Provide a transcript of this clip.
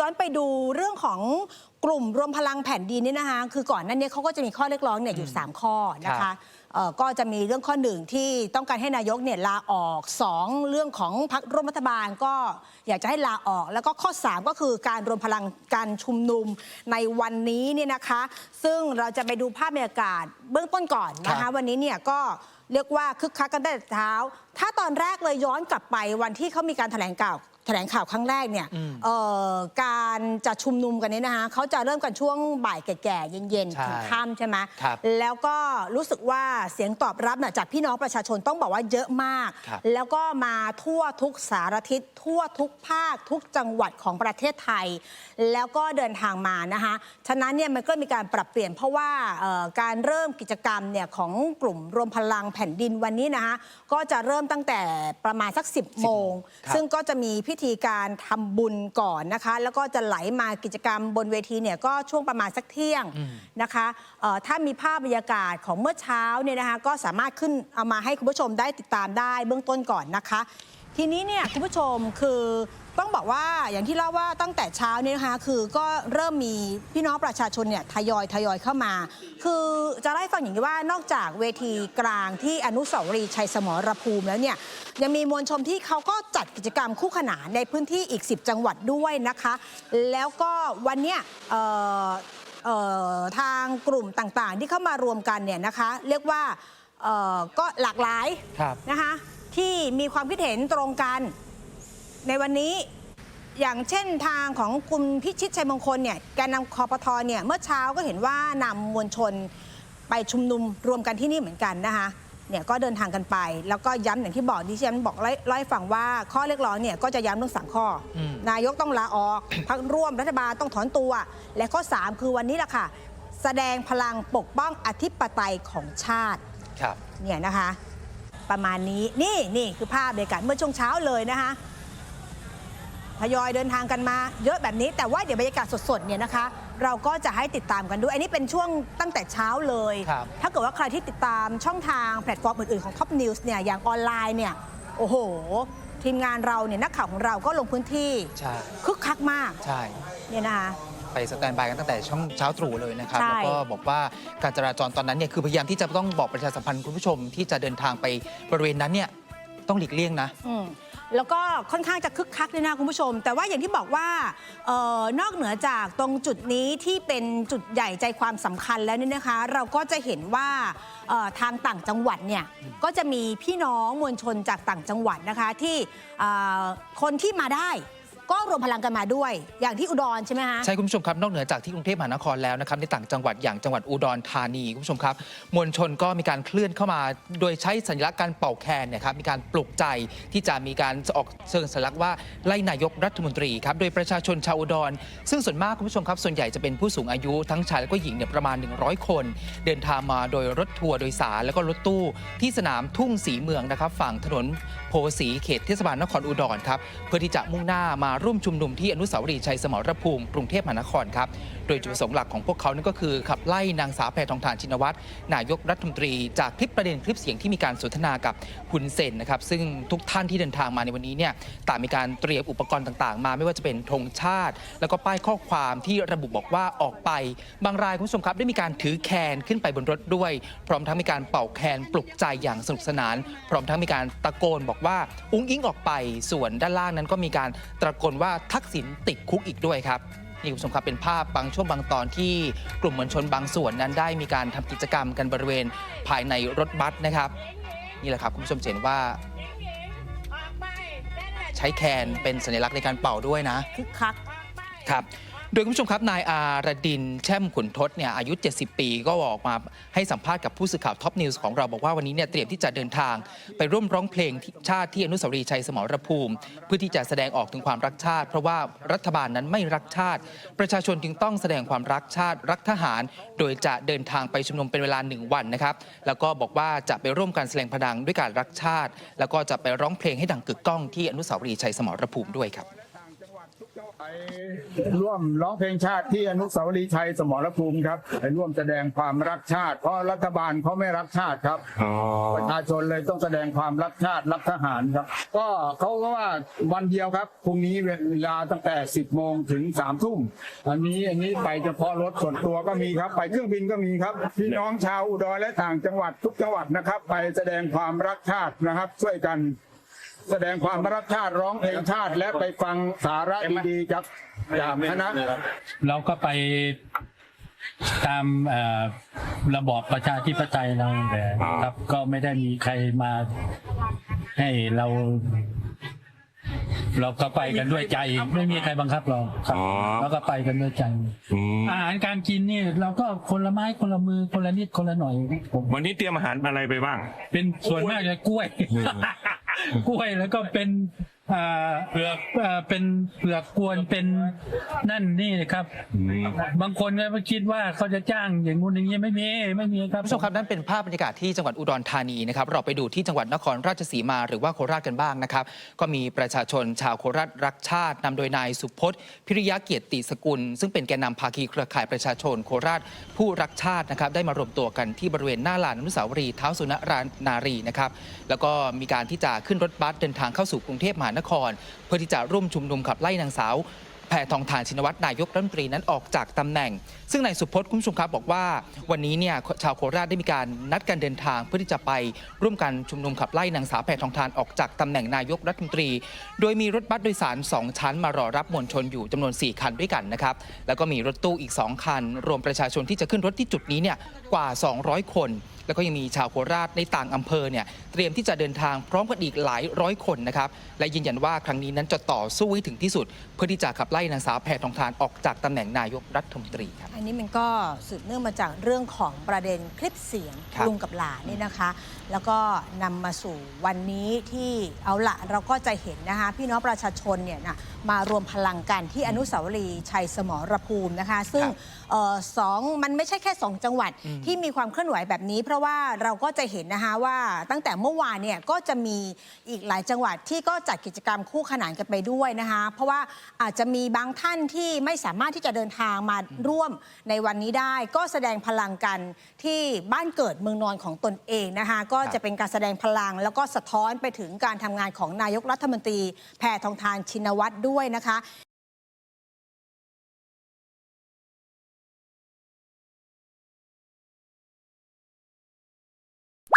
ย้อนไปดูเรื่องของกลุ่มรวมพลังแผ่นดินนี่นะคะ คือก่อนหนั้นเนี่ยเขาก็จะมีข้อเรียกร้องเนี่ยอยู่ 3 ข้อนะครัคะบ เอ่อก็จะมีเรื่องข้อหนึ่งที่ต้องการให้นายกเนี่ยลาออก 2 เรื่องของพรรคร่วมรัฐบาลก็อยากจะให้ลาออก แล้วก็ข้อ 3 ก็คือการรวมพลังการชุมนุมในวันนี้เนี่ยนะคะ ซึ่งเราจะไปดูภาพบรรยากาศเบื้องต้นก่อนนะครัคะ บ วันนี้เนี่ยก็เรียกว่าคึกคักกันตั้งแต่เช้า ถ้าตอนแรกเลยย้อนกลับไปวันที่เขามีการแถลงข่าว แถลงข่าวครั้งแรกเนี่ยอืมเอ่อการจะชุมนุมกันเนี่ยนะคะเขาจะเริ่มกันช่วงบ่ายแก่ๆเย็นใช่ๆถึงค่ำใช่ไหมครับแล้วก็รู้สึกว่าเสียงตอบรับน่ะจากพี่น้องประชาชนต้องบอกว่าเยอะมาก ครับ แล้วก็มาทั่วทุกสารทิศทั่วทุกภาค ทุกจังหวัดของประเทศไทย แล้วก็เดินทางมานะคะฉะนั้นเนี่ยมันก็มีการปรับเปลี่ยนเพราะว่าเอ่อการเริ่มกิจกรรมเนี่ยของกลุ่มรวมพลังแผ่นดินวันนี้นะคะก็จะเริ่มตั้งแต่ประมาณสัก 10 โมง ครับ ซึ่งก็จะมีพิธีการทำบุญก่อนนะคะ แล้วก็จะไหลมากิจกรรมบนเวทีเนี่ยก็ช่วงประมาณสักเที่ยงอืมนะคะเอ่อถ้ามีภาพบรรยากาศของเมื่อเช้าเนี่ยนะคะก็สามารถขึ้นเอามาให้คุณผู้ชมได้ติดตามได้เบื้องต้นก่อนนะคะ ทีนี้เนี่ยคุณผู้ชมคือ ต้องบอกว่าอย่างที่เล่าว่าตั้งแต่เช้าเนี่ยนะคะคือก็เริ่มมีพี่น้องประชาชนเนี่ยทยอยทยอยเข้ามา คือจะไล่าให้ฟังอย่างนี้ว่านอกจากเวทีกลางที่อนุสาวรีย์ชัยสมรภูมิแล้วเนี่ยยังมีมวลชนที่เขาก็จัดกิจกรรมคู่ขนานในพื้นที่อีก 10 จังหวัดด้วยนะคะ แล้วก็วันเนี้ยเอ่อเอ่อทางกลุ่มต่างๆ ที่เข้ามารวมกันเนี่ยนะคะ เรียกว่าเอ่อก็หลากหลายครับนะคะที่มีความคิดเห็นตรงกัน ในวันนี้อย่างเช่นทางของคุณพิชิตชัยมงคลเนี่ยแกนนำคอปทเนี่ยเมื่อเช้าก็เห็นว่านำมวลชนไปชุมนุมรวมกันที่นี่เหมือนกันนะคะเนี่ยก็เดินทางกันไป แล้วก็ย้ำอย่างที่บอกดิฉันบอกไล่ไล่าให้ฟังว่าข้อเรียกร้องเนี่ยก็จะย้ำเรื่องสามข้ออมนายกต้องลาออกพักร่วมรัฐบาลต้องถอนตัว และข้อ 3 คือวันนี้แหละค่ะ แสดงพลังปกป้องอธิปไตยของชาติครับเนี่ยนะคะ ประมาณนี้นี่นี่คือภาพบรรยากาศเมื่อช่วงเช้าเลยนะคะ ทยอยเดินทางกันมาเยอะแบบนี้ แต่ว่าเดี๋ยวบรรยากาศสดๆเนี่ยนะคะ เราก็จะให้ติดตามกันด้วย อันนี้เป็นช่วงตั้งแต่เช้าเลย ครับ ถ้าเกิดว่าใครที่ติดตามช่องทางแพลตฟอร์มอื่นๆของ Top News เนี่ยอย่างออนไลน์เนี่ยโอ้โห ทีมงานเราเนี่ยนักข่าวของเราก็ลงพื้นที่ใช่ คึกคักมากใช่ เนี่ยนะคะ ไปสแตนบายกันตั้งแต่ช่วงเช้าตรู่เลยนะครับ ใช่แล้วก็บอกว่าการจราจรตอนนั้นเนี่ยคือพยายามที่จะต้องบอกประชาสัมพันธ์คุณผู้ชมที่จะเดินทางไปบริเวณนั้นเนี่ยต้องหลีกเลี่ยงนะ อืม แล้วก็ค่อนข้างจะคึกคักเลยนะคุณผู้ชม แต่ว่าอย่างที่บอกว่าเออนอกเหนือจากตรงจุดนี้ที่เป็นจุดใหญ่ใจความสำคัญแล้วเนี่ยนะคะ เราก็จะเห็นว่าเอ่อทางต่างจังหวัดเนี่ยก็จะมีพี่น้องมวลชนจากต่างจังหวัดนะคะที่เอ่อคนที่มาได้ ก็รวมพลังกันมาด้วย อย่างที่อุดรใช่ไหมคะใช่คุณผู้ชมครับนอกเหนือจากที่กรุงเทพมหานครแล้วนะครับในต่างจังหวัดอย่างจังหวัดอุดรธานีคุณผู้ชมครับ มวลชนก็มีการเคลื่อนเข้ามา โดยใช้สัญลักษณ์การเป่าแคนเนยครับมีการปลุกใจที่จะมีการออกเชิงสัญลักษณ์ว่าไล่นายกรัฐมนตรีครับโดยประชาชนชาวอุดร ซึ่งส่วนมากคุณผู้ชมครับ ส่วนใหญ่จะเป็นผู้สูงอายุทั้งชายและก็หญิงเนี่ยประมาณ 100 คน เดินทางมาโดยรถทัวร์โดยสารแล้วก็รถตู้ที่สนามทุ่งสีเมืองนะครับฝั่งถนนโพสีเขตเทศบาลนครอุดรครับเพื่อที่จะมุ่งหน้ามาร่วมชุมนุมที่อนุสาวรีย์ชัยสมรภูมิกรุงเทพมหานครครับ โดยจุดประสงค์หลักของพวกเขานั่นก็คือขับไล่นางสาวแพทองทานชินวัตรนายกรัฐมนตรี จากคลิปประเด็นคลิปเสียงที่มีการสนทนากับคุณเซนนะครับซึ่งทุกท่านที่เดินทางมาในวันนี้เนี่ยต่างมีการเตรียมอุปกรณ์ต่างๆ มาไม่ว่าจะเป็นธงชาติ แล้วก็ป้ายข้อความที่ระบุบอกว่าออกไป บางรายคุณผู้ชมครับได้มีการถือแคนขึ้นไปบนรถด้วย พร้อมทั้งมีการเป่าแคนปลุกใจอย่างสนุกสนาน พร้อมทั้งมีการตะโกนบอกว่าอุ้งอิงออกไปส่วนด้านล่างนั้นก็มีการตะโกนว่าทักษิณติดคุกอีกด้วยครับนี่คุณผู้ชมครับเป็นภาพบางช่วงบางตอนที่กลุ่มมวลชนบางส่วนนั้นได้มีการทำกิจกรรมกันบริเวณภายในรถบัสนะครับ นี่แหละครับคุณผู้ชมจะเห็นว่า ใช้แคนเป็นสัญลักษณ์ในการเป่าด้วยนะคึกคักครับ โดยคุณผู้ชมครับนายอารดินแช่มขุนทศเนี่ยอายุ 70 ปีก็ออกมาให้สัมภาษณ์กับผู้สื่อข่าวท็อปนิวส์ของเราบอกว่าวันนี้เนี่ยเตรียมที่จะเดินทาง ไปร่วมร้องเพลงชาติที่อนุสาวรีย์ชัยสมรภูมิ เพื่อที่จะแสดงออกถึงความรักชาติ เพราะว่ารัฐบาลนั้นไม่รักชาติ ประชาชนจึงต้องแสดงความรักชาติรักทหาร โดยจะเดินทางไปชุมนุมเป็นเวลาหนึ่งวันนะครับแล้วก็บอกว่าจะไปร่วมการแสดงพลังด้วยการรักชาติ แล้วก็จะไปร้องเพลงให้ดังกึกก้องที่อนุสาวรีย์ชัยสมรภูมิด้วยครับ ไปร่วมร้องเพลงชาติที่อนุสาวรีย์ชัยสมรภูมิครับไปร่วมแสดงความรักชาติ เพราะรัฐบาลเขาไม่รักชาติครับ อ๋อ ประชาชนเลยต้องแสดงความรักชาติรักทหารครับ ก็เขาก็ว่าวันเดียวครับพรุ่งนี้เวลาตั้งแต่ 10โมงถึง3ทุ่มอันนี้อันนี้ไปเฉพาะรถส่วนตัวก็มีครับ ไปเครื่องบินก็มีครับพี่น้องชาวอุดรและต่างจังหวัดทุกจังหวัดนะครับ ไปแสดงความรักชาตินะครับ ช่วยกัน แสดงความรักชาติร้องเพลงชาติ และไปฟังสาระดีๆจากจากคณะเราก็ไปตามเอ่อระบอบประชาธิปไตยเราแหละครับก็ไม่ได้มีใครมาให้เรา เราก็ไปกันด้วยใจ ไม่มีใครบังคับเราครับอ๋อเราก็ไปกันด้วยใจอืมอาหารการกินนี่ เราก็คนละไม้คนละมือคนละนิดคนละหน่อยผมวันนี้เตรียมอาหารอะไรไปบ้าง เป็นส่วนมากเลยกล้วย กล้วยแล้วก็เป็น อ่าเปลือกอ่าเป็นเปลือกกวนเป็นนั่นนี่ครับ บางคนก็ไปคิดว่าเขาจะจ้างอย่างงู้นอย่างนี้ไม่มีไม่มีครับ คุณผู้ชมครับนั่นเป็นภาพบรรยากาศที่จังหวัดอุดรธานีนะครับเราไปดูที่จังหวัดนครราชสีมาหรือว่าโคราชกันบ้างนะครับ ก็มีประชาชนชาวโคราชรักชาตินำโดยนายสุพจน์พิริยะเกียรติสกุล ซึ่งเป็นแกนนำภาคีเครือข่ายประชาชน โคราชผู้รักชาตินะครับได้มารวมตัวกันที่บริเวณหน้าลานอนุสาวรีย์เท้าสุนทรานารีนะครับแล้วก็มีการที่จะขึ้นรถบัสเดินทางเข้าสู่กรุงเทพมหานคร เพื่อที่จะร่วมชุมนุมขับไล่นางสาวแพทองทานชินวัตรนายกรัฐมนตรีนั้นออกจากตำแหน่ง ซึ่งนายสุพจน์คุณผู้ชมครับบอกว่าวันนี้เนี่ยชาวโคราชได้มีการนัดกันเดินทาง เพื่อที่จะไปร่วมกันชุมนุมขับไล่นางสาวแพทองทานออกจากตำแหน่งนายกรัฐมนตรี โดยมีรถบัสโดยสาร 2 ชั้นมารอรับมวลชนอยู่จำนวน 4 คันด้วยกันนะครับแล้วก็มีรถตู้อีก 2 คัน รวมประชาชนที่จะขึ้นรถที่จุดนี้เนี่ย กว่า 200 คน แล้วก็ยังมีชาวโคราชในต่างอำเภอเนี่ยเตรียมที่จะเดินทางพร้อมกันอีกหลายร้อยคนนะครับและยืนยันว่าครั้งนี้นั้นจะต่อสู้ให้ถึงที่สุด เพื่อที่จะขับไล่นางสาวแพทองทานออกจากตำแหน่งนายกรัฐมนตรีครับ อันนี้มันก็สืบเนื่องมาจากเรื่องของประเด็นคลิปเสียงครับลุงกับหลานนี่นะคะ แล้วก็นำมาสู่วันนี้ที่เอาละเราก็จะเห็นนะคะ พี่น้องประชาชนเนี่ยนะมารวมพลังกันที่อนุสาวรีย์ชัยสมรภูมินะคะ ซึ่งครับ เออสองมันไม่ใช่แค่2จังหวัดที่มีความเคลื่อนไหวแบบนี้ เพราะว่าเราก็จะเห็นนะคะว่าตั้งแต่เมื่อวานเนี่ยก็จะมีอีกหลายจังหวัดที่ก็จัดกิจกรรมคู่ขนานกันไปด้วยนะคะเพราะว่าอาจจะมีบางท่านที่ไม่สามารถที่จะเดินทางมาร่วมในวันนี้ได้ ก็แสดงพลังกันที่บ้านเกิดเมืองนอนของตนเองนะคะก็จะเป็นการแสดงพลัง แล้วก็สะท้อนไปถึงการทำงานของนายกรัฐมนตรีแพทองทานชินวัตรด้วยนะคะ